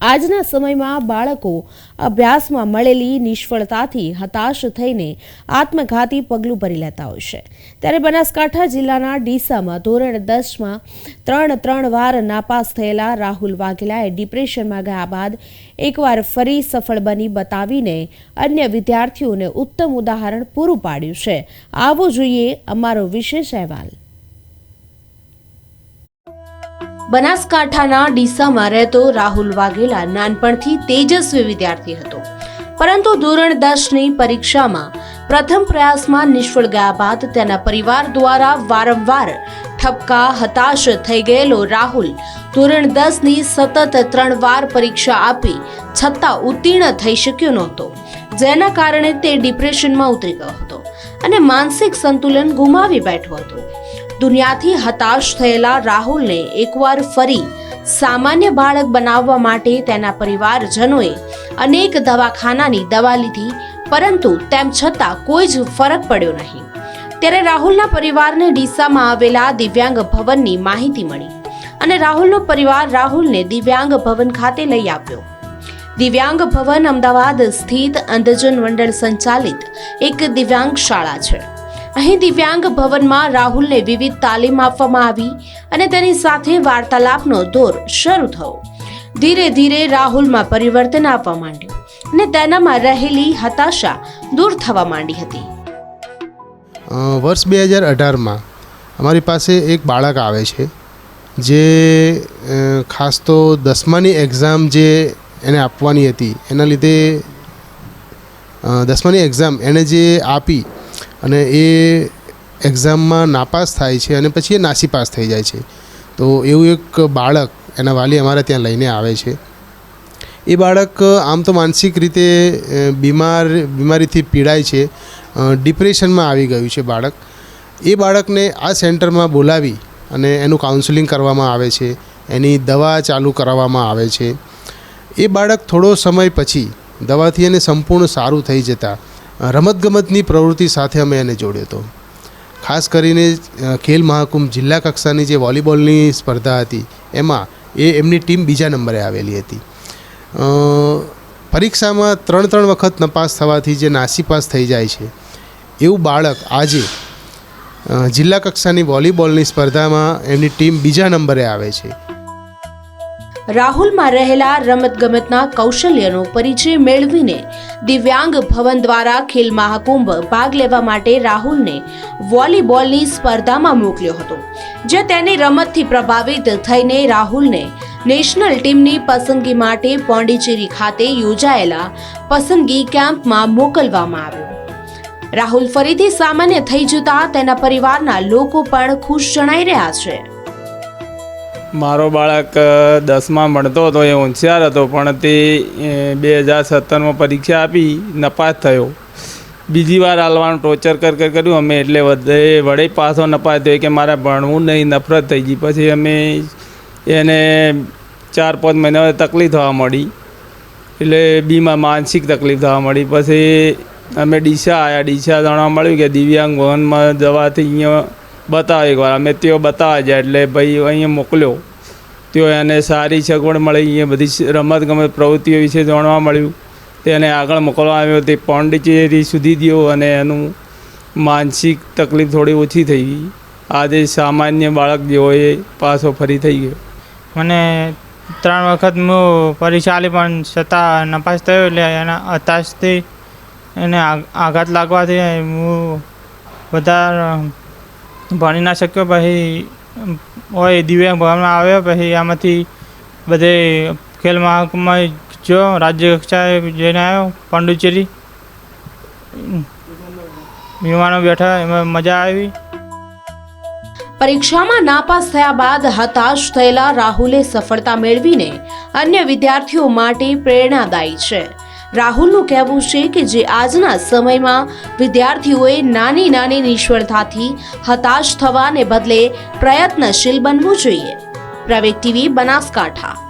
આજના સમયમાં બાળકો અભ્યાસમાં મળેલી નિષ્ફળતાથી હતાશ થઈને આત્મઘાતી પગલું ભરી લેતા હોય છે. ત્યારે બનાસકાંઠા જિલ્લાના ડીસામાં ધોરણ દસમાં ત્રણ ત્રણ વાર નાપાસ થયેલા રાહુલ વાઘેલાએ ડિપ્રેશનમાં ગયા બાદ એકવાર ફરી સફળ બની બતાવીને અન્ય વિદ્યાર્થીઓને ઉત્તમ ઉદાહરણ પૂરું પાડ્યું છે. આવો જોઈએ અમારો વિશેષ અહેવાલ. બનાસકાંઠાના ડીસામાં રહેતો રાહુલ વાઘેલા નાનપણથી તેજસ્વી વિદ્યાર્થી હતો. પરંતુ ધોરણ દસની પરીક્ષામાં પ્રથમ પ્રયાસમાં નિષ્ફળ ગયા બાદ તેના પરિવાર દ્વારા વારંવાર ઠપકા, હતાશ થઈ ગયેલો રાહુલ ધોરણ દસની સતત ત્રણ વાર પરીક્ષા આપી છતાં ઉત્તીર્ણ થઈ શક્યો નહોતો, જેના કારણે તે ડિપ્રેશનમાં ઉતરી ગયો અને માનસિક સંતુલન ગુમાવી બેઠો હતો. દુનિયાથી હતાશ થયેલા રાહુલને એકવાર ફરી સામાન્ય બાળક બનાવવા માટે તેના પરિવારજનોએ અનેક દવાખાનાની દવા લીધી, પરંતુ તેમ છતાં કોઈ જ ફરક પડ્યો નહીં. ત્યારે રાહુલના પરિવારને ડીસામાં આવેલા દિવ્યાંગ ભવનની માહિતી મળી અને રાહુલનો પરિવાર રાહુલને દિવ્યાંગ ભવન ખાતે લઈ આવ્યો. દિવ્યાંગ ભવન અમદાવાદ સ્થિત અંધજન મંડળ સંચાલિત એક દિવ્યાંગ શાળા છે. અહીં દિવ્યાંગ ભવનમાં રાહુલને વિવિધ તાલીમ આપવામાં આવી અને તેની સાથે વાર્તાલાપનો દોર શરૂ થયો. ધીરે ધીરે રાહુલમાં પરિવર્તન આવવા માંડ્યું અને તેનામાં રહેલી હતાશા દૂર થવા માંડી હતી. વર્ષ બે હજાર અઢારમાં અમારી પાસે એક બાળક આવે છે, જે ખાસ તો દસમાની એક્ઝામ જે એને આપવાની હતી. એના લીધે દસમાની એક્ઝામ એણે જે આપી અને એ એક્ઝામમાં નાપાસ થાય છે અને પછી એ નાસીપાસ થઈ જાય છે. તો એવું એક બાળક એના વાલી અમારા ત્યાં લઈને આવે છે. એ બાળક આમ તો માનસિક રીતે બીમાર, બીમારીથી પીડાય છે. ડિપ્રેશનમાં આવી ગયું છે બાળક. એ બાળકને આ સેન્ટરમાં બોલાવી અને એનું કાઉન્સેલિંગ કરવામાં આવે છે. એની દવા ચાલુ કરાવવામાં આવે છે. એ બાળક થોડો સમય પછી દવાથી એને સંપૂર્ણ સારું થઈ જતાં રમતગમતની પ્રવૃત્તિ સાથે અમે એને જોડ્યો હતો. ખાસ કરીને ખેલ મહાકુંભ જિલ્લા કક્ષાની જે વોલીબોલની સ્પર્ધા હતી, એમાં એ એમની ટીમ બીજા નંબરે આવેલી હતી. પરીક્ષામાં ત્રણ ત્રણ વખત નપાસ થવાથી જે નાસીપાસ થઈ જાય છે, એવું બાળક આજે જિલ્લા કક્ષાની વોલીબોલની સ્પર્ધામાં એમની ટીમ બીજા નંબરે આવે છે. રાહુલમાં રહેલા રમતગમતના કૌશલ્યનો પરિચય મેળવીને દિવ્યાંગ ભવન દ્વારા ખેલ મહાકુંભ ભાગ લેવા માટે રાહુલને વોલીબોલની સ્પર્ધામાં મોકલ્યો હતો, જે તેની રમતથી પ્રભાવિત થઈને રાહુલને નેશનલ ટીમની પસંદગી માટે પોંડિચેરી ખાતે યોજાયેલા પસંદગી કેમ્પમાં મોકલવામાં આવ્યો. રાહુલ ફરીથી સામાન્ય થઈ જતા તેના પરિવારના લોકો પણ ખુશ જણાઈ રહ્યા છે. મારો બાળક દસમાં ભણતો હતો, એ હોશિયાર હતો, પણ તે બે હજાર સત્તરમાં પરીક્ષા આપી, નપાસ થયો. બીજી વાર હાલવાનું ટોર્ચર કર કર, કર્યું. અમે એટલે વધે, વડે પાછો નપાસ થયો કે મારે ભણવું નહીં, નફરત થઈ ગઈ. પછી અમે એને ચાર, પાંચ મહિના તકલીફ થવા મળી. એટલે બીમાં માનસિક તકલીફ થવા મળી. પછી અમે ડીસા આવ્યા ડીસા જાણવા મળ્યું કે દિવ્યાંગ ભવનમાં જવાથી અહીંયા બતાવે એકવાર. અમે તેઓ બતાવવા જાય એટલે ભાઈ અહીંયા મોકલ્યો. તેઓ એને સારી સગવડ મળી. અહીંયા બધી રમત ગમત પ્રવૃત્તિઓ વિશે જાણવા મળ્યું. તેને આગળ મોકલવા આવ્યો. તે પોંડિચેરી સુધી ગયો અને એનું માનસિક તકલીફ થોડી ઓછી થઈ ગઈ. આજે સામાન્ય બાળક જેવો એ પાછો ફરી થઈ ગયો. મને ત્રણ વખત હું પરીક્ષા આપી પણ છતાં નપાસ થયો એટલે એના હતાશથી એને આઘાત લાગવાથી હું વધારે ભણી ના શક્યો, પછી હોય, દિવ્યાંગ ભણવામાં આવ્યો, પછી આમાંથી બધે ખેલ મહાકુંભમાં જો રાજ્ય કક્ષાએ જઈને આવ્યો, પાંડુચેરી. વિમાનો બેઠા, એમાં મજા આવી. પરીક્ષામાં નાપાસ થયા બાદ હતાશ થયેલા રાહુલે સફળતા મેળવીને અન્ય વિદ્યાર્થીઓ માટે પ્રેરણાદાયી છે. રાહુલનું કહેવું છે કે જે આજના સમયમાં વિદ્યાર્થીઓએ નાની નાની નિષ્ફળતાથી હતાશ થવાને બદલે પ્રયત્નશીલ બનવું જોઈએ. પ્રવેગ ટીવી બનાસકાંઠા.